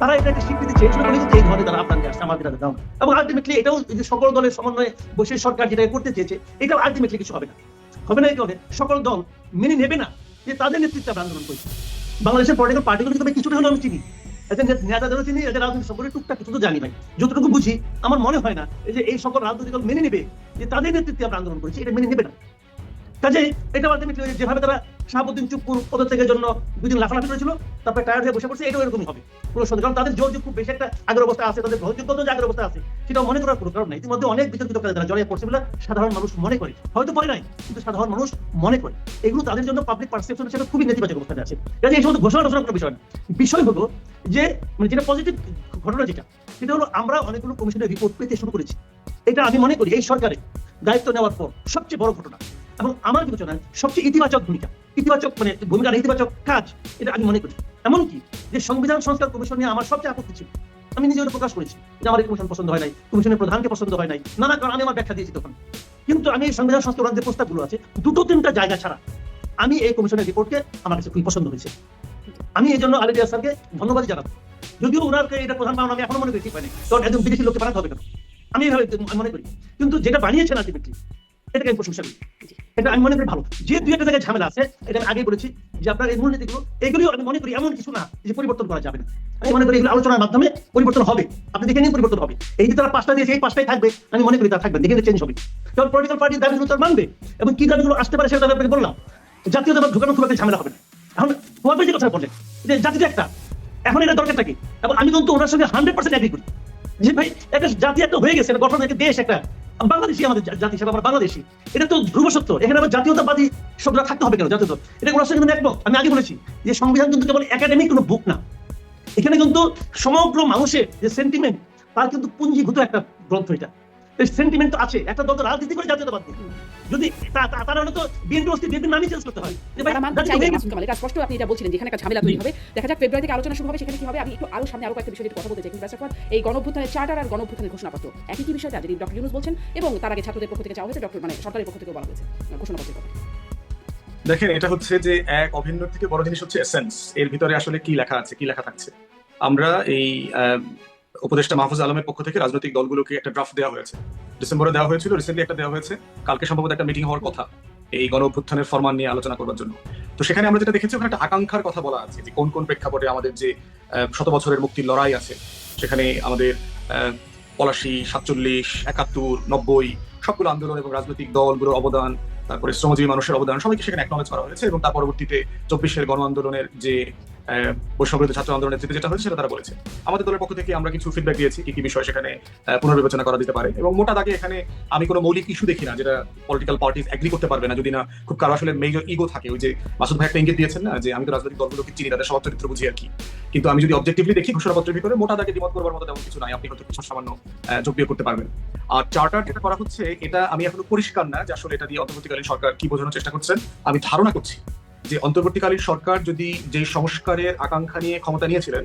তারা এটা একটা স্বীকৃতি চেয়েছিল বলে কিন্তু এই ধরনের তারা আপনার আসছে আমার যেটা দাম এবং আলটিমেটলি এটাও যে সকল দলের সমন্বয়ে বসে সরকার যেটা করতে চেয়েছে, এটাও আলটিমেটলি কিছু হবে না। হবে না এই কারণে সকল দল মেনে নেবে না যে তাদের নেতৃত্বে আমরা আন্দোলন করছি। বাংলাদেশের পলিটিক্যাল পার্টিগুলো কিন্তু কিছুটা হলেও আমি চিনি। এদের নেতাদেরও চিনি এদের রাজনৈতিক সম্পর্কে টুকটাক কিছু তো জানি ভাই। যতটুকু বুঝি, আমার মনে হয় না যে এই সকল রাজনৈতিক দল মেনে নেবে যে তাদের নেতৃত্বে আমরা আন্দোলন করেছি, এটা মেনে নেবে না। কাজে এটা আলটিমেটলি যেভাবে তারা শাহাবুদ্দিন চুপ্পুর পদত্যাগের জন্য দুদিন লাফালাফি করেছিল, তারপরে টায়ার হয়ে বসে পড়ছে, এটাও এরকমই হবে। পুরো সন্দেহ, কারণ তাদের জোর খুব বেশি একটা আগের অবস্থা আছে, তাদের গ্রহণযোগ্যতা যে আগের অবস্থা আছে সেটা মনে করার কোনো কারণ নাই। ইতিমধ্যে অনেক বিতর্কিত কাজে তারা জড়িয়ে পড়ছে বলে সাধারণ মানুষ মনে করে। হয়তো পরে নাই, কিন্তু সাধারণ মানুষ মনে করে। এগুলো তাদের জন্য পাবলিক পারসেপশন হিসেবে খুবই নেতিবাচক অবস্থানে আছে। কাজে এই সমস্ত ঘোষণা ঘোষণা কোনো বিষয় না। বিষয় হলো যে মানে যেটা পজিটিভ ঘটনা যেটা, সেটা হলো আমরা অনেকগুলো কমিশনের রিপোর্ট পেতে শুরু করেছি। এটা আমি মনে করি এই সরকারে দায়িত্ব নেওয়ার পর সবচেয়ে বড় ঘটনা। এবং আমার বিবেচনায় সবচেয়ে ইতিবাচক ভূমিকা, ইতিবাচক মানে ভূমিকার ইতিবাচক কাজ এটা আমি মনে করি। এমনকি যে সংবিধান সংস্কার কমিশন নিয়ে আমার সবচেয়ে আপত্তি ছিল, আমি নিজে প্রকাশ করেছি যে আমার এই কমিশন পছন্দ হয় নাই, কমিশনের প্রধানকে পছন্দ হয় নাই, নানা কারণ আমি আমার ব্যাখ্যা দিয়েছি তখন। কিন্তু আমি এই সংবিধান সংস্কার যে প্রস্তাবগুলো আছে, দুটো তিনটা জায়গা ছাড়া আমি এই কমিশনের রিপোর্টকে আমার কাছে খুবই পছন্দ হয়েছে। আমি এই জন্য আলিদিয়া স্যারকে ধন্যবাদ জানাব। যদিও ওনাকে এটা প্রধান পাওয়া আমি এখনও মনে করি হয়নি। কারণ একজন বিদেশি লোককে বানাতে হবে কেন? আমি এভাবে মনে করি। কিন্তু যেটা বানিয়েছেন আলটিমেটলি এটাকে আমি প্রশংসা করি। এটা আমি মনে করি ভালো। যে দুই একটা জায়গায় ঝামেলা আছে, এটা আমি আগেই বলেছি যে আপনার এই মূলনীতিগুলো এগুলিও আমি মনে করি এমন কিছু না যে পরিবর্তন করা যাবে না। আমি মনে করি এগুলো আলোচনার মাধ্যমে পরিবর্তন হবে। আপনি দেখে নিন পরিবর্তন হবে। এই যে তারা পাঁচটা দিয়েছে এই পাঁচটাই থাকবে, আমি মনে করি তারা থাকবে দেখে চেঞ্জ হবে। কারণ পলিটিক্যাল পার্টির দাবিগুলো তারা মানবে। এবং কি দাবিগুলো আসতে পারে সেটা আপনাকে বললাম। জাতীয়তাবাদ ঢুকানো খুব একটা ঝামেলা হবে না। এখন ওয়াবে যে কথা বললেন, যে জাতিটা একটা এখন এটা দরকারটা কি? এবং আমি কিন্তু ওনার সঙ্গে হান্ড্রেড পার্সেন্ট এগ্রি করি। যে ভাই, একটা জাতি একটা হয়ে গেছে গঠন একটা দেশ, একটা বাংলাদেশি আমাদের জাতি হিসাবে আমরা বাংলাদেশি। এটা তো ধ্রুব সত্য। এখানে আবার জাতীয়তাবাদী শব্দটা থাকতে হবে কেন? জাতীয়তা এটা কোনো কিন্তু একমত? আমি আগে বলেছি যে সংবিধান কিন্তু কেবল একাডেমিক কোনো বুক না। এখানে কিন্তু সমগ্র মানুষের যে সেন্টিমেন্ট তার কিন্তু পুঞ্জীভূত একটা গ্রন্থ এটা। সেন্টিমেন্ট তো আছে। একটা দল তো রাজনীতি করে জাতীয়তাবাদ নিয়ে। যদি তারা হলে তো বিএনপি অস্তি বিএনপি নামই চেঞ্জ করতে হয়। এটা স্পষ্ট আপনি এটা বলছিলেন যেখানে একটা ঝামেলা তৈরি হবে। দেখা যাক ফেব্রুয়ারি থেকে আলোচনা শুরু হবে সেখানে কি হবে? আমি একটু আরও সামনে আরও কয়েকটা বিষয় নিয়ে কথা বলতে চাই। কিন্তু এই চার্টার আর ঘোষণাপত্র একই কি বিষয়টা? যদি ডক্টর ইউনুস বলছেন এবং তার আগে ছাত্রদের পক্ষ থেকে চাওয়া হয়েছে ডক্টর মানে সরকারের পক্ষ থেকে বলা হয়েছে ঘোষণাপত্রের কথা। দেখেন এটা হচ্ছে যে এক অভিন্ন থেকে বড় জিনিস হচ্ছে এসেন্স এর ভিতরে আসলে কি লেখা আছে কি লেখা থাকছে? আমরা এই আহ, উপদেষ্টা মাহফুজ আলমের পক্ষ থেকে রাজনৈতিক দলগুলোকে একটা ড্রাফট দেওয়া হয়েছে। ডিসেম্বরে দেওয়া হয়েছিল রিসেন্টলি একটা দেওয়া হয়েছে। কালকে সম্ভবত একটা মিটিং হওয়ার কথা এই গণ অভ্যুত্থানের ফরমান নিয়ে আলোচনা করবার জন্য। তো সেখানে আমরা যেটা দেখেছি, ওখানে একটা আকাঙ্ক্ষার কথা বলা আছে যে কোন কোন প্রেক্ষাপটে আমাদের যে শত বছরের মুক্তির লড়াই আছে, সেখানে আমাদের পলাশি, সাতচল্লিশ, একাত্তর, নব্বই, সবগুলো আন্দোলন এবং রাজনৈতিক দলগুলোর অবদান, তারপরে শ্রমজীবী মানুষের অবদান, সবাইকে সেখানে একনলেজ করা হয়েছে এবং তার পরবর্তীতে চব্বিশের গণ আন্দোলনের যে বৈষম্যবিরোধী ছাত্র আন্দোলনের নেতৃত্বে যেটা হয়েছে সেটা তারা বলেছে। আমাদের দলের পক্ষ থেকে আমরা কিছু ফিডব্যাক দিয়েছি, কি কি বিষয় সেখানে পুনর্বিবেচনা করা যেতে পারে। এবং মোটা দাগে এখানে আমি কোনো মৌলিক ইস্যু দেখি না, যেটা পলিটিক্যাল পার্টিস এগ্রি করতে পারবে না, যদি না খুব কারও আসলে মেজর ইগো থাকে। ওই যে মাসুদ ভাই একটা ইঙ্গিত দিয়েছেন না, যে আমি তো রাজনৈতিক দলগুলোকে চিনি, তাদের স্বভাব চরিত্র বুঝি আর কি। কিন্তু আমি যদি অবজেক্টিভলি দেখি ঘোষণাপত্রের ভিতরে, মোটা দাগে দ্বিমত করবার মতো তেমন কিছু নাই। আপনি হয়তো কিছু সামান্য যোগ করতে পারবেন। আর চার্টার যেটা করা হচ্ছে, এটা আমি এখনও পরিষ্কার না যে আসলে এটা দিয়ে অন্তর্বর্তীকালীন সরকার কি বোঝানোর চেষ্টা করছেন। আমি ধারণা করছি যে অন্তর্বর্তীকালীন সরকার যদি যে সংস্কারের আকাঙ্ক্ষা নিয়ে ক্ষমতা নিয়েছিলেন,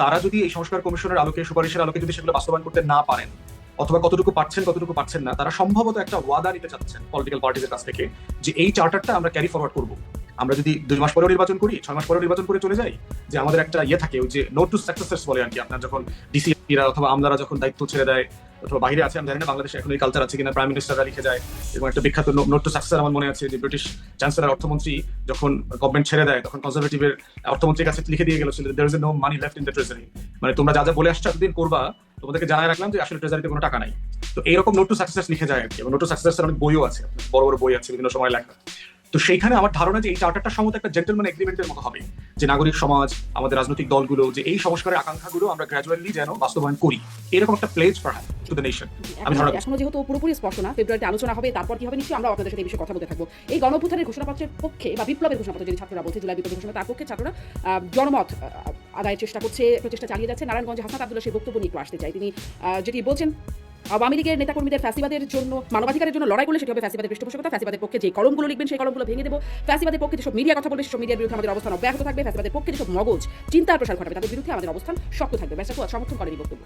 তারা যদি এই সংস্কার কমিশনের আলোকে, সুপারিশের আলোকে যদি সেগুলো বাস্তবায়ন করতে না পারেন, অথবা কতটুকু পারছেন কতটুকু পারছেন না, তারা সম্ভবত একটা ওয়াদা নিতে চাচ্ছেন পলিটিক্যাল পার্টিদের কাছ থেকে যে এই চার্টারটা আমরা ক্যারি ফরওয়ার্ড করব। আমরা যদি দুই মাস পরেও নির্বাচন করি, ছয় মাস পরেও নির্বাচন করে চলে যাই, যে আমাদের একটা ইয়ে থাকে, ওই যে নোট টু সাকসেসেস বলে আর কি, আপনার যখন ডিসিরা অথবা আমলারা যখন দায়িত্ব ছেড়ে দেয় অথবা বাইরে আছে, আমি জানি না, বাংলাদেশে এখন এই কালচার আছে কিনা প্রাইম মিনিস্টাররা লিখে যায়, এবং একটা বিখ্যাত নোট সাকসেস আমার মনে আছে যে ব্রিটিশ চ্যান্সেলর অর্থমন্ত্রী যখন গভর্নমেন্ট ছেড়ে দেয়, তখন কনজারভেটিভের অর্থমন্ত্রীর কাছে লিখে দিয়ে গেল there is no money left in the treasury মানে তোমরা যা যা বলে আসছো এতদিন করবা, তোমাদেরকে জানাই রাখলাম যে আসলে ট্রেজারিতে কোনো টাকা নাই। তো এইরকম নোট টু সাকসেস লিখে যায় আর কি, এবং নোট টু সাকসেস অনেক বইও আছে বড় বড় বই আছে, বিভিন্ন সময় লেখা। তো সেইখানে আমার ধারণা যে এই চার্টারটা সম্মত একটা জেন্টেলম্যান এগ্রিমেন্টের মতো হবে। যে নাগরিক সমাজ আমাদের রাজনৈতিক দলগুলো যে এই সংস্কারের আকাঙ্ক্ষাগুলো আমরা গ্র্যাজুয়ালি যেন বাস্তবায়ন করি। এরকম একটা প্লেজ পাঠায় টু দ্য নেশন আমি এখনো- ধারণা এখনও যেহেতু পুরোপুরি স্পষ্ট না ফেব্রুয়ারিতে আলোচনা হবে তারপর কি হবে নিশ্চয়ই আমরা আপনাদের সাথে এই বিষয়ে কথা বলতে থাকব। এই গণঅভ্যুত্থানের ঘোষণাপত্রের পক্ষে বা বিপ্লবের ঘোষণাপত্র যদি ছাত্ররা বলছে জুলাই বিপ্লবের ঘোষণা তার পক্ষে ছাত্ররা জনমত আদায়ের চেষ্টা করছে প্রচেষ্টা চালিয়ে যাচ্ছে। নারায়ণগঞ্জে হাসনাত আব্দুল্লাহ সেই বক্তব্য নিয়ে একটু আসতে চাই। তিনি যেটি বলছেন আওয়ামী লীগের নেতাকর্মীদের ফ্যাসিবাদের জন্য, মানবাধিকারের জন্য লড়াই করলে সেটি হবে ফ্যাসিবাদের পৃষ্ঠপোষকতা। ফ্যাসিবাদের পক্ষে যে কলমগুলো লিখবেন, সেই কলমগুলো ভেঙে দেবো। ফ্যাসিবাদের পক্ষে যেসব মিডিয়া কথা বলবে, সেসব মিডিয়ার বিরুদ্ধে আমাদের অবস্থান অব্যাহত থাকবে। ফ্যাসিবাদের পক্ষে যেসব মগজ চিন্তার প্রসার ঘটাবে, তাদের বিরুদ্ধে আমাদের অবস্থান শক্ত থাকবে। ব্যাস সমর্থন করেন বক্তব্য।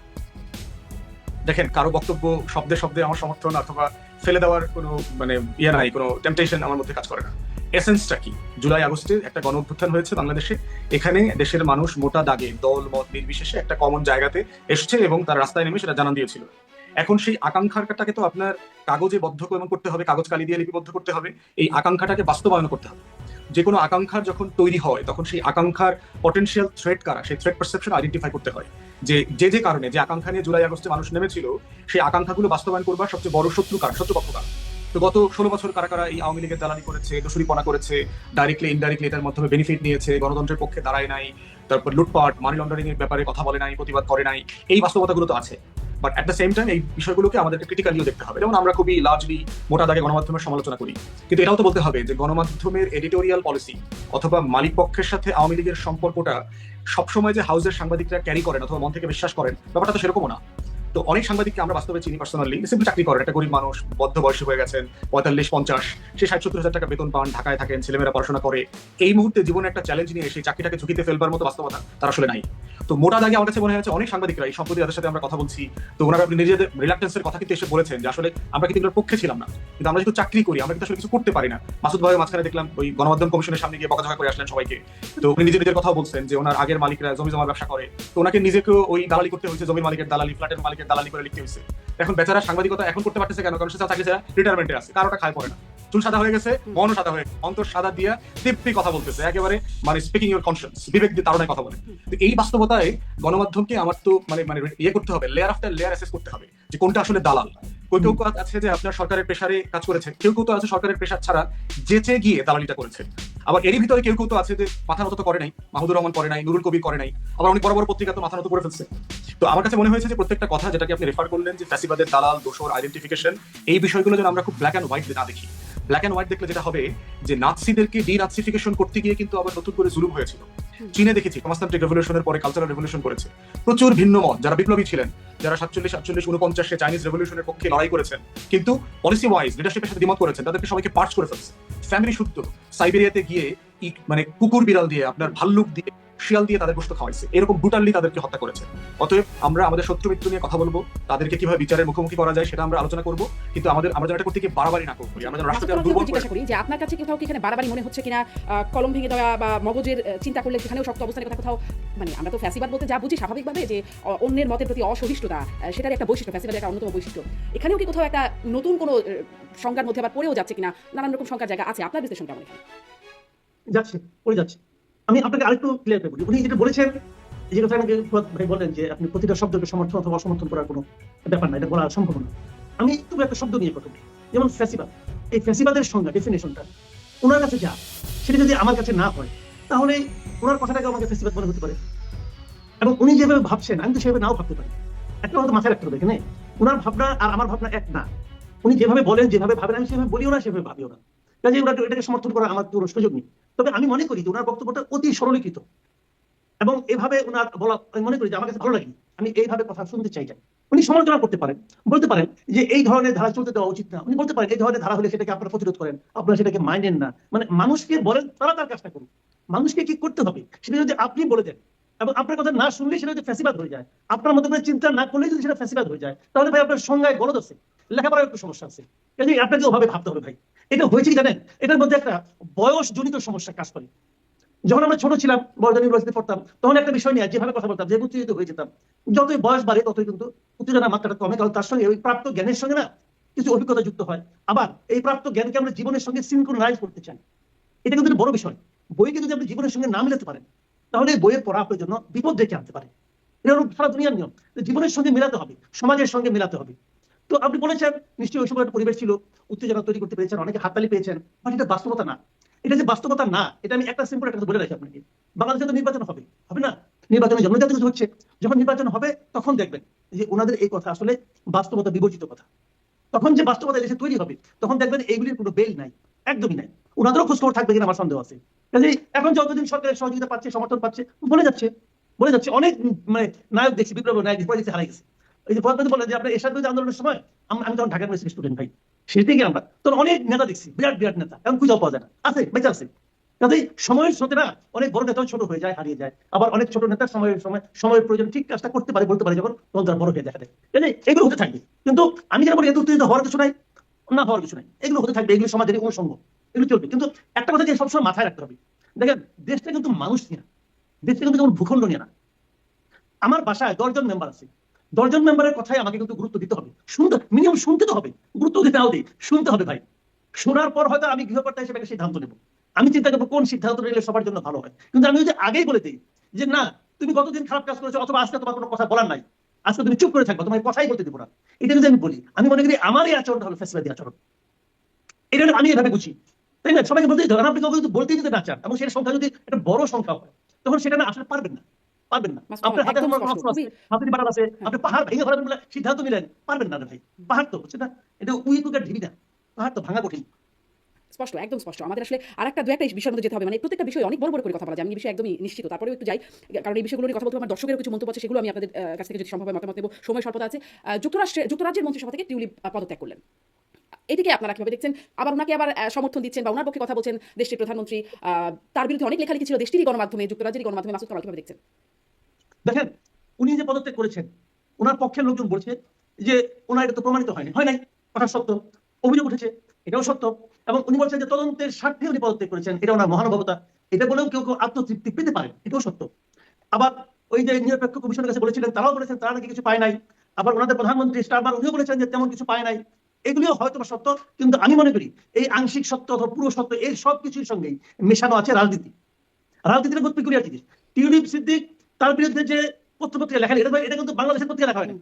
দেখেন, কারও বক্তব্য শব্দে শব্দে আমার সমর্থন অথবা ফেলে দেওয়ার কোনো মানে ইয়ে নাই, কোনো টেম্পটেশন আমার মধ্যে কাজ করে না। এসেন্সটা কি? জুলাই, আগস্টে একটা গণ অভ্যুত্থান হয়েছে বাংলাদেশে। এখানে দেশের মানুষ মোটা দাগে, দল, মত নির্বিশেষে একটা কমন জায়গাতে এসছে এবং তার রাস্তায় নেমে সেটা জানান দিয়েছিল। এখন সেই আকাঙ্ক্ষাটাকে তো আপনার কাগজে বদ্ধ করতে হবে, কাগজ কালি দিয়ে লিপিবদ্ধ করতে হবে, এই আকাঙ্ক্ষাটাকে বাস্তবায়ন করতে হবে। যে কোনো আকাঙ্ক্ষার যখন তৈরি হয়, তখন সেই আকাঙ্ক্ষার পটেনশিয়াল থ্রেট কারা, সেই থ্রেট পারসেপশন আইডেন্টিফাই করতে হয়। যে যে যে কারণে, যে আকাঙ্ক্ষা নিয়ে জুলাই আগস্টে মানুষ নেমেছিল, সেই আকাঙ্ক্ষাগুলো বাস্তবায়ন করবার সবচেয়ে বড় শত্রু কার শত্রুপক্ষ কার? তো গত ষোলো বছর কারা কারা এই আওয়ামী লীগের দালালি করেছে, দোষরীপনা করেছে ডাইরেক্টলি ইনডাইরেক্টলি এটার মাধ্যমে বেনিফিট নিয়েছে, গণতন্ত্রের পক্ষে দাঁড়ায় নাই, তারপর লুটপাট মানি লন্ডারিং এর ব্যাপারে কথা বলে নাই, প্রতিবাদ করে নাই, এই বাস্তবতাগুলো তো আছে। But at the same time এই বিষয়গুলোকে আমাদেরকে ক্রিটিক্যালিও দেখতে হবে। যেমন আমরা খুবই লার্জলি মোটা দাগে গণমাধ্যমের সমালোচনা করি। কিন্তু এটাও তো বলতে হবে যে গণমাধ্যমের এডিটোরিয়াল পলিসি অথবা মালিক পক্ষের সাথে আওয়ামী লীগের সম্পর্কটা সবসময় যে হাউসের সাংবাদিকরা ক্যারি করেন অথবা মন থেকে বিশ্বাস করেন, ব্যাপারটা তো সেরকমও না। তো অনেক সাংবাদিককে আমরা বাস্তবে চিনি পার্সোনালি সিম্পল চাকরি করেন একটা গরিব মানুষ, বদ্ধ বয়সী হয়ে গেছেন, পঁয়তাল্লিশ, পঞ্চাশ, সে ষাট, সত্তর হাজার টাকা বেতন পান, ঢাকায় থাকেন, ছেলেমেয়েরা পড়াশোনা করে। এই মুহূর্তে জীবনে একটা চ্যালেঞ্জ নিয়ে সেই চাকরিটাকে ঝুঁকিতে ফেলবার মতো বাস্তবতা তার আসলে নাই। তো মোটা দাগে আমার কাছে মনে হয়েছে অনেক সাংবাদিকরা এই সম্প্রতি তাদের সাথে আমরা কথা বলছি। তো ওনারা আপনি নিজেদের রিলাক্টেন্সের কথা কিন্তু এসে বলেছেন যে আসলে আমরা কিন্তু এগুলোর পক্ষে ছিলাম না। কিন্তু আমরা যেহেতু চাকরি করি, আমরা কিন্তু আসলে কিছু করতে পারি না। মাসুদ ভাই মাঝখানে দেখলাম ওই গণমাধ্যম কমিশনের সামনে গিয়ে বকাঝকা করে আসলেন সবাইকে। তো উনি নিজের নিজের কথা বলছেন যে ওনার আগের মালিকরা জমি জমার ব্যবসা করে। তো ওনাকে নিজেকেও ওই দালালি করতে হয়েছে, জমির মালিকের দালালি ফ্ল্যাটের মালিকের দালালি করে লিখতে হয়েছে। এখন বেচারা সাংবাদিকতা এখন করতে পারতেছে কেন? কারণ সে চাকরি ছাড়া রিটায়ারমেন্টে আছে। কারোটা খায় পড়ে না। চুল সাদা হয়ে গেছে, মনও সাদা হয়ে গেছে। অন্তর সাদা দিয়া দিব্যি কথা বলতেছে। একেবারে মানে স্পিকিং ইউর কনসিয়েন্স বিবেক দিয়ে তারণায় কথা বলে। তো এই বাস্তবতায় গণমাধ্যমকে আমার তো মানে মানে ইয়ে করতে হবে লেয়ার আফটার লেয়ার অ্যাসেস করতে হবে যে কোনটা আসলে দালাল। কেউ কেউ আছে যে আপনার সরকারের প্রেসারে কাজ করেছে, কেউ কেউ তো আছে সরকারের প্রেসার ছাড়া যেচে গিয়ে দালালিটা করেছে। আবার এরই ভিতরে কেউ কেউ তো আছে যে মাথা নত তো করে নাই, মাহমুদুর রহমান করে নাই, নুরুল কবির করে নাই, আবার অনেক বড় বড় পত্রিকা তো মাথা নত করে ফেলছে। তো আমার কাছে মনে হয়েছে যে প্রত্যেকটা কথা যেটাকে আপনি রেফার করলেন যে ফ্যাসিবাদের দালাল, দোষর আইডেন্টিফিকেশন এই বিষয়গুলো যেন আমরা খুব ব্ল্যাক অ্যান্ড হোয়াইট না দেখি। ব্ল্যাক অ্যান্ড হোয়াইট দেখলে যেটা হবে যে নাৎসিদেরকে ডিনাৎসিফিকেশন করতে গিয়ে কিন্তু আবার নতুন করে জুলুম হয়েছিল। চীনে দেখেছি সমাজতান্ত্রিক রেভলিউশনের পরে কালচারাল রেভলিউশন করেছে। প্রচুর ভিন্ন মত। যারা বিপ্লবী ছিলেন যারা সাতচল্লিশ সাতচল্লিশ উনপঞ্চাশে চাইনিজ রেভলিউশনের পক্ষে লড়াই করেছেন কিন্তু পলিসি ওয়াইজ লিডারশিপের সাথে দ্বিমত করেছেন তাদেরকে সবাইকে পার্টস করে ফেলছে। ফ্যামিলি সূত্র সাইবেরিয়াতে গিয়ে মানে কুকুর বিড়াল দিয়ে আপনার ভাল্লুক দিয়ে শিয়াল দিয়ে তাদের গোস্ত খাওয়াইছে। এরকম ব্রুটালি তাদেরকে হত্যা করেছে। অতএব আমরা আমাদের শত্রু মিত্র নিয়ে কথা বলব তাদেরকে কীভাবে বিচারের মুখোমুখি করা যায় সেটা আমরা আলোচনা করব কিন্তু আমাদের আমরা যেন এটা করতে গিয়ে বাড়াবাড়ি না করব আমরা যেন রাষ্ট্রকে দুর্বল করে জিজ্ঞাসা করি যে আপনার কাছে কোথাও কি এখানে বাড়াবাড়ি মনে হচ্ছে কিনা কলম ভেঙে দেওয়া বা মগজের চিন্তা করলে সেখানেও শক্ত অবস্থানের কথা কোথাও মানে আমরা তো ফ্যাসিবাদ বলতে যা বুঝি স্বাভাবিকভাবে যে অন্যের মতের প্রতি অসহিষ্ণুতা সেটার একটা বৈশিষ্ট্য ফ্যাসিবাদের একটা অন্যতম বৈশিষ্ট্য। এখানেও কি কোথাও একটা নতুন কোনো সংজ্ঞার মধ্যে আবার পড়েও যাচ্ছে কিনা নানান রকম সংখ্যার জায়গা আছে আপনার বিশ্লেষণ কেমন যাচ্ছে পড়ে যাচ্ছে। আমি আপনাকে আরেকটু ক্লিয়ার করে বলি। উনি যেটা বলেছেন যে কথা আমাকে ভাই বলেন যে আপনি প্রতিটা শব্দকে সমর্থন অথবা অসমর্থন করার কোনো ব্যাপার না, এটা বলা সম্ভব না। আমি তবু একটা শব্দ নিয়ে কথা বলি। যেমন ফ্যাসিবাদ। এই ফ্যাসিবাদের সংজ্ঞা ডেফিনেশনটা ওনার কাছে যা, সেটা যদি আমার কাছে না হয়, তাহলে ওনার কথাটাকে আমাকে ফ্যাসিবাদ মনে হতে পারে। এবং উনি যেভাবে ভাবছেন, আমি তো সেভাবে নাও ভাবতে পারি। একটা কথা মাথায় রাখতে হবে, এখানে। ওনার ভাবনা আর আমার ভাবনা এক না। উনি যেভাবে বলেন, যেভাবে ভাবেন, আমি সেভাবে বলিও না, সেভাবে ভাবিও না। কাজে ওনার এটাকে সমর্থন করা আমার কোনো সুযোগ নেই। তবে আমি মনে করি যে ওনার বক্তব্যটা অতি সরলীকৃত। এবং এভাবে ওনার বলা, আমি মনে করি যে আমার কাছে ভালো লাগে আমি এইভাবে কথা শুনতে চাই যাই উনি সমালোচনা করতে পারেন, বলতে পারেন যে এই ধরনের ধারা চলতে দেওয়া উচিত না। উনি বলতে পারেন এই ধরনের ধারা হলে সেটাকে আপনারা প্রতিরোধ করেন, আপনারা সেটাকে মাইনেন না। মানে মানুষকে বলেন, তারা তার কাজটা করুন মানুষকে কি করতে হবে? সেটা যদি আপনি বলে দেন এবং আপনার কথা না শুনলে সেটা যদি ফ্যাসিবাদ হয়ে যায়। আপনার মতো করে চিন্তা না করলে যদি সেটা ফ্যাসিবাদ হয়ে যায়, তাহলে ভাই আপনার সংজ্ঞায় গলদ আছে লেখাপড়ার একটু সমস্যা আছে। কাজে আপনাকে ওভাবে ভাবতে হবে ভাই। এটা হয়েছে জানেন? এটার মধ্যে একটা বয়স জনিত সমস্যা কাজ করে। যখন আমরা ছোট ছিলাম বড় ইউনিভার্সিটি পড়তাম, তখন একটা বিষয় নিয়ে যেভাবে কথা বলতাম, যে উত্তেজিত হয়ে যেতাম, যতই বয়স বাড়ে, ততই কিন্তু উত্তেজনার মাত্রাটা কমে। কারণ তার সঙ্গে ওই প্রাপ্ত জ্ঞানের সঙ্গে না কিছু অভিজ্ঞতা যুক্ত হয়। আবার এই প্রাপ্ত জ্ঞানকে আমরা জীবনের সঙ্গে সিনক্রোনাইজ করতে চাই। এটা কিন্তু বড় বিষয়। বইকে যদি আপনি জীবনের সঙ্গে না মিলাতে পারেন তাহলে এই বইয়ের পড়া আপনার জন্য বিপদ ডেকে আনতে পারে। হলো সারা দুনিয়ার নিয়ম। জীবনের সঙ্গে মেলাতে হবে, সমাজের সঙ্গে মেলাতে হবে। তো আপনি বলেছেন, নিশ্চয়ই ওই সময় একটা পরিবেশ ছিল, উত্তেজনা তৈরি করতে পেরেছেন, অনেকে হাততালি পেয়েছেন, বাট এটা বাস্তবতা না। এটা যে বাস্তবতা না, এটা আমি একটা সিম্পল একটা বলে রাখি আপনাকে। বাংলাদেশে তো নির্বাচন হবে হবে না? নির্বাচনের জন্য যাতে কিছু হচ্ছে। যখন নির্বাচন হবে, তখন দেখবেন যে ওনাদের এই কথা আসলে বাস্তবতা বিবর্জিত কথা। তখন যে বাস্তবতা দেশে তৈরি হবে, তখন দেখবেন এইগুলির কোনো বেল নাই। একদমই নাই। ওনাদেরও খোঁজ খবর থাকবে কিনা আমার সন্দেহ আছে। এখন যতদিন সরকারের সহযোগিতা পাচ্ছে, সমর্থন পাচ্ছে, বলে যাচ্ছে বলে যাচ্ছে। অনেক মানে নায়ক দেখছি, বিপ্লব নায়ক দেখছি হারাই গেছে। এই যে পদ্মাবতী বলেন যে আপনার এরশাদ বিরোধী আন্দোলনের সময় আমি তখন ঢাকা ইউনিভার্সিটি স্টুডেন্ট ভাই। সেই থেকে আমরা, তখন অনেক নেতা দেখছি, বিরাট বিরাট নেতা, এখন খুঁজেও পাওয়া যায় না। আছে, বেঁচে আছে। কাজেই সময়ের সাথে না অনেক বড় নেতাও ছোট হয়ে যায়, হারিয়ে যায়। আবার অনেক ছোট নেতা সময়ের সময়, সময়ের প্রয়োজন, ঠিক কাজটা করতে পারে, বলতে পারে, যখন তখন তারা বড় হয়ে দেখা দেয়। এগুলো হতে থাকবে। কিন্তু আমি যেন বলি, এত উত্তেজিত হওয়ার কিছু নাই। না হওয়ার কিছু নাই। এগুলো হতে থাকবে, এগুলো সমাজের অনুষঙ্গ। এগুলো চলবে। কিন্তু একটা কথা যে সবসময় মাথায় রাখতে হবে। দেখেন, দেশটা কিন্তু মানুষ নিয়ে না। দেশটা কিন্তু কোনো ভূখণ্ড নিয়ে না। আমার বাসায় দশজন মেম্বার আছে। দশজন মেম্বারের কথাই আমাকে কিন্তু গুরুত্ব দিতে হবে। শুনতে মিনিমাম শুনতে তো হবে। গুরুত্ব দিতে হবে। শুনতে হবে ভাই। শোনার পর হয়তো আমি গৃহকর্তা হিসেবে একটা সিদ্ধান্ত নেব। আমি চিন্তা করব কোন সিদ্ধান্ত নিলে সবার জন্য ভালো হয়। কিন্তু আমি যদি আগেই বলে দিই যে, না, তুমি গতদিন খারাপ কাজ করেছ, অথবা আজকে তোমার কোনো কথা বলার নাই। আজকে তুমি চুপ করে থাকবে তোমার কথাই বলতে দিব না। এটা যদি আমি বলি আমি মনে করি আমার এই আচরণটা হলো ফেসিবাদী আচরণ। এটা আমি এভাবে বুঝি। তাই না? সবাইকে বলতে ধরেন আপনি কাউকে বলতেই যদি না চান এবং সেটা সংখ্যা যদি একটা বড় সংখ্যা হয় তখন সেটা না আসলে পারবেন না। পারবেন না। আপনার হাতে আছে হাতে বাড়ার আছে আপনি পাহাড় ভেঙে ফেলাবেন বলে সিদ্ধান্ত নিলেন পারবেন না ভাই। পাহাড় তো সেটা এটা উই কুকার ঢিবি না। পাহাড় তো ভাঙা কঠিন। স্পষ্ট, একদম স্পষ্ট। আমাদের আসলে আরেকটা দু একটা বিষয়ের মধ্যে যেতে হবে। মানে প্রত্যেকটা বিষয় অনেক বড় বড় করে কথা বলা যায়। আমি বিষয়ে একদমই নিশ্চিত। তারপরেও একটু যাই। কারণ এই বিষয়গুলো নিয়ে কথা বলতে আমার দর্শকেরও কিছু মন্তব্য আছে, সেগুলো আমি আপনাদের কাছ থেকে যদি সম্ভব হয় মতামত দেবো সময় স্বল্পতা আছে। যুক্তরাষ্ট্রে, যুক্তরাজ্যের মন্ত্রিসভা থেকে টিউলিপ পদত্যাগ করলেন। এটিকে আপনারা কীভাবে দেখছেন? আবার ওনাকে আবার সমর্থন দিচ্ছেন বা ওনার পক্ষে কথা বলছেন দেশটির প্রধানমন্ত্রী তার বিরুদ্ধে অনেক লেখালেখি ছিল দেশটিরই গণমাধ্যমে, যুক্তরাজ্যেরই গণমাধ্যমে। মাসুদ কামাল কীভাবে দেখছেন? দেখেন, উনি যে পদত্যাগ করেছেন, ওনার পক্ষের লোকজন বলছে যে, ওনার এটা তো প্রমাণিত হয়নি। হয় নাই, কথা সত্য। অভিযোগ উঠেছে, এটাও সত্য। এবং উনি বলছেন যে তদন্তের স্বার্থে উনি পদত্যাগ করেছেন। এটা ওনার মহানুভবতা। এটা বলেও কেউ কেউ আত্মতৃপ্তি পেতে পারে এটাও সত্য। আবার ওই যে নিরপেক্ষ কমিশনের কাছে বলেছিলেন, তারাও বলেছেন তারা নাকি কিছু পায় নাই। আবার ওনাদের প্রধানমন্ত্রী স্টারবার উনিও বলেছেন যে তেমন কিছু পায় নাই। এগুলিও হয়তো সত্য, কিন্তু আমি মনে করি এই আংশিক সত্য অথবা পুরো সত্য এই সব কিছুর সঙ্গেই মেশানো আছে রাজনীতি। রাজনীতির বহুত পেকুলিয়ার জিনিস টিউলিপ সিদ্দিক তার বিরুদ্ধে যে পত্রপত্রিকা লেখা এটা এটা কিন্তু বাংলাদেশের পত্রিকা লেখা হয়নি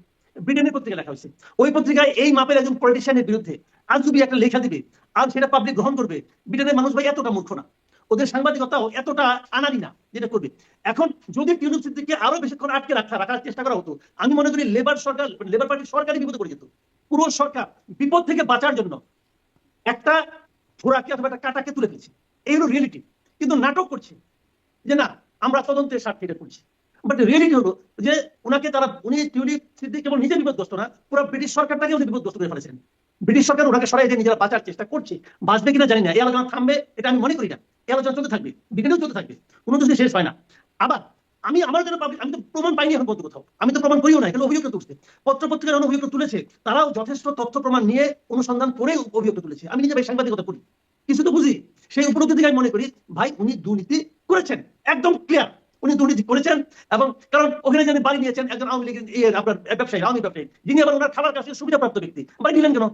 ব্রিটেনের পত্রিকা লেখা হয়েছে। ওই পত্রিকায় এই মাপের একজন পলিটিশিয়ানের বিরুদ্ধে আজ যদি একটা লেখা দিবে আর সেটা পাবলিক গ্রহণ করবে, ব্রিটেনের মানুষ ভাই এতটা মূর্খ না। ওদের সাংবাদিকতাও এতটা আনারি না যেটা করবে। এখন যদি টিউলিপ সিদ্দিককে আরও বেশিক্ষণ আটকে রাখা রাখার চেষ্টা করা হতো, আমি মনে করি লেবার সরকার লেবার পার্টির সরকারই বিপদে পড়ে যেত। পুরো সরকার বিপদ থেকে বাঁচার জন্য একটা ঘোড়াকে অথবা একটা কাটাকে তুলে ফেলছে। এই হলো রিয়েলিটি কিন্তু নাটক করছে যে না, আমরা তদন্তের স্বার্থে এটা করছি। বাট রিয়েলিটি হলো যে ওনাকে তারা, উনি টিউলিপ সিদ্দিক কেবল নিজে বিপদগ্রস্ত না, পুরো ব্রিটিশ সরকারটাকে উনি বিপদগ্রস্ত করে ফেলেছেন। ব্রিটিশ সরকার ওনাকে সরাই দিয়ে নিজেরা বাঁচার চেষ্টা করছে। বাঁচবে কিনা জানি না। এই আলোচনা থামবে, এটা আমি মনে করি না। এই আলোচনা চলতে থাকবে ব্রিটেনেও চলতে থাকবে। কোনো কিছু শেষ হয় না। আবার আমি, আমার জন্য পাবলিক আমি তো প্রমাণ পাইনি এখন পর্যন্ত কোথাও। আমি তো প্রমাণ করিও না, এখানে অভিযোগটা তুলছে। পত্র পত্রিকার অভিযোগটা তুলেছে। তারাও যথেষ্ট তথ্য প্রমাণ নিয়ে অনুসন্ধান করে অভিযোগটা তুলেছে। আমি নিজে সাংবাদিকতা করি। কিছু তো বুঝি। সেই উপলব্ধি থেকে আমি মনে করি, ভাই, উনি দুর্নীতি করেছেন। একদম ক্লিয়ার উনি দুর্নীতি করেছেন এবং কারণ ওখানে যিনি বাড়ি নিয়েছেন একজন আওয়ামী লীগের ইয়ে আপনার ব্যবসায়ী আওয়ামী ব্যবসায়ী যিনি আবার ওনার খাবার কাছে সুবিধাপ্রাপ্ত ব্যক্তি। বাড়ি নিলেন কেন?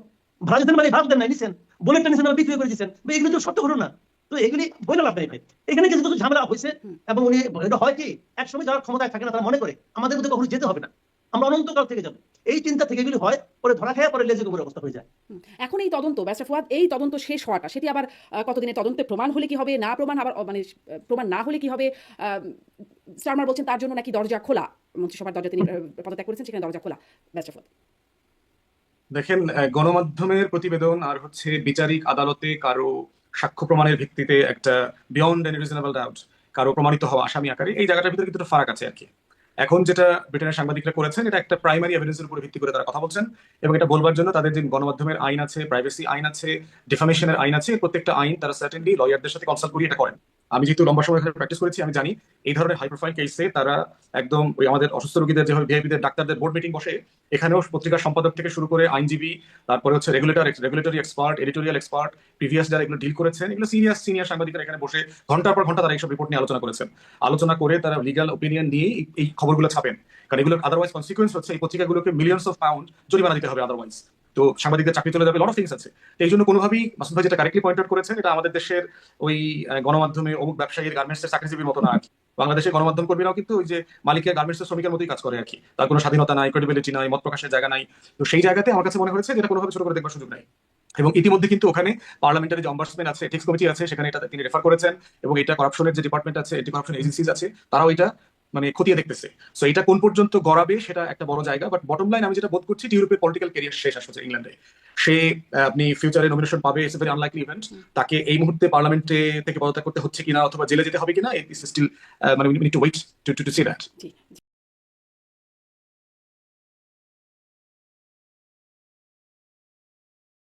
ভাড়া দিতেন মানে ভাড়া দেন নাই নিছেন। বুলেটটা নিছেন বিক্রি করে দিচ্ছেন এগুলো তো সত্য ঘটনা। তো এগুলি বই লাভ নাই এখানে কিছু কিছু ঝামেলা হয়েছে এবং উনি এটা হয় কি একসময় যারা ক্ষমতায় থাকে না তারা মনে করে আমাদের মধ্যে কখনো যেতে হবে না। আমরা অনন্তকাল থেকে যাব। এই চিন্তা থেকে এগুলি হয় পরে ধরা খায় পরে লেজে গোবর অবস্থা হয়ে যায়। এখন এই তদন্ত ব্যাসা ফুয়াদ এই তদন্ত শেষ হওয়াটা সেটি আবার কতদিনে তদন্তে প্রমাণ হলে কি হবে না প্রমাণ আবার মানে প্রমাণ না হলে কি হবে আহ, স্টারমার বলছেন তার জন্য নাকি দরজা খোলা মন্ত্রিসভার দরজা তিনি পদত্যাগ করেছেন সেখানে দরজা খোলা ব্যাসা ফুয়াদ। দেখেন গণমাধ্যমের প্রতিবেদন আর হচ্ছে বিচারিক আদালতে কারও সাক্ষ্য প্রমাণের ভিত্তিতে একটা বিয়ন্ড এনি রিজনেবল ডাউট কারও প্রমাণিত হওয়া আসামি আকারে এই জায়গাটার ভিতরে কিন্তু ফারাক আছে আর কি। এখন যেটা ব্রিটেনের সাংবাদিকরা করেছেন, এটা একটা প্রাইমারি এভিডেন্সের উপর ভিত্তি করে তারা কথা বলছেন এবং এটা বলবার জন্য তাদের যে গণমাধ্যমের আইন আছে প্রাইভেসি আইন আছে ডিফামেশনের আইন আছে প্রত্যেকটা আইন তারা সার্টেনলি লয়ারদের সাথে কনসাল্ট করিয়ে এটা করেন। আমি যেহেতু লম্বা সময় প্র্যাকটিস করেছি, আমি জানি এই ধরনের হাই প্রোফাইল কেসে তারা একদম ওই আমাদের অসুস্থ রোগীদের যেভাবে ভিআইপিদের ডাক্তারদের বোর্ড মিটিং বসে। এখানেও পত্রিকার সম্পাদক থেকে শুরু করে আইনজীবী, তারপরে হচ্ছে regulator regulatory expert editorial expert previous যারা এগুলো ডিল করেছেন, এগুলো সিনিয়র সিনিয়র সাংবাদিকরা এখানে বসে ঘণ্টার পর ঘণ্টা তারা এইসব রিপোর্ট নিয়ে আলোচনা করেছেন। আলোচনা করে তারা লিগাল ওপিনিয়ন নিয়ে এই খবরগুলো ছাপেন। কারণ এগুলো আদারওয়াইজ কনসিকুয়েন্স হচ্ছে এই পত্রিকাগুলোকে মিলিয়নস অফ পাউন্ড জরিমানা দিতে হবে আদারওয়াইজ তো সাংবাদিকদের চাকরি চলে যাবে লট অফ থিংস আছে। এই জন্য কোনোভাবেই মাসুদ ভাই যেটা কারেক্টলি পয়েন্ট আউট করেছেন, এটা আমাদের দেশের ওই গণমাধ্যমে অমুক ব্যবসায়ীর গার্মেন্টসের চাকরিজীবীর মতো না আর কি। বাংলাদেশের গণমাধ্যম কর্মীরাও কিন্তু ওই যে মালিকের গার্মেন্টসের শ্রমিকের মতোই কাজ করে আর কি। তার কোনো স্বাধীনতা নাই ক্রেডিবিলিটি নাই, মত প্রকাশের জায়গা নাই। তো সেই জায়গাতে আমার কাছে মনে হয়েছে যেটা কোনোভাবে ছোট করে দেখবার সুযোগ নাই। এবং ইতিমধ্যে কিন্তু ওখানে পার্লামেন্টারি যে অম্বাসমেন্ট আছে এথিক্স কমিটি আছে, সেখানে এটা তিনি রেফার করেছেন। এবং এটা করাপশনের যে ডিপার্টমেন্ট আছে এটি করাপশন এজেন্সিজ আছে, তারাও এটা মানে খতিয়ে দেখতেছে। সো এটা কোন পর্যন্ত গড়াবে সেটা একটা বড় জায়গা বাট বটম লাইন আমি যেটা বোধ করছি ইউরোপের পলিটিক্যাল কেরিয়ার শেষ আসছে ইংল্যান্ডে সে আপনি ফিউচারে নমিনেশন পাবে ইটস ভেরি আনলাইকলি ইভেন্ট তাকে এই মুহূর্তে পার্লামেন্টে থেকে পদত্যাগ করতে হচ্ছে কিনা অথবা জেলে যেতে হবে কিনা ইটস স্টিল মানে we need to wait to to see that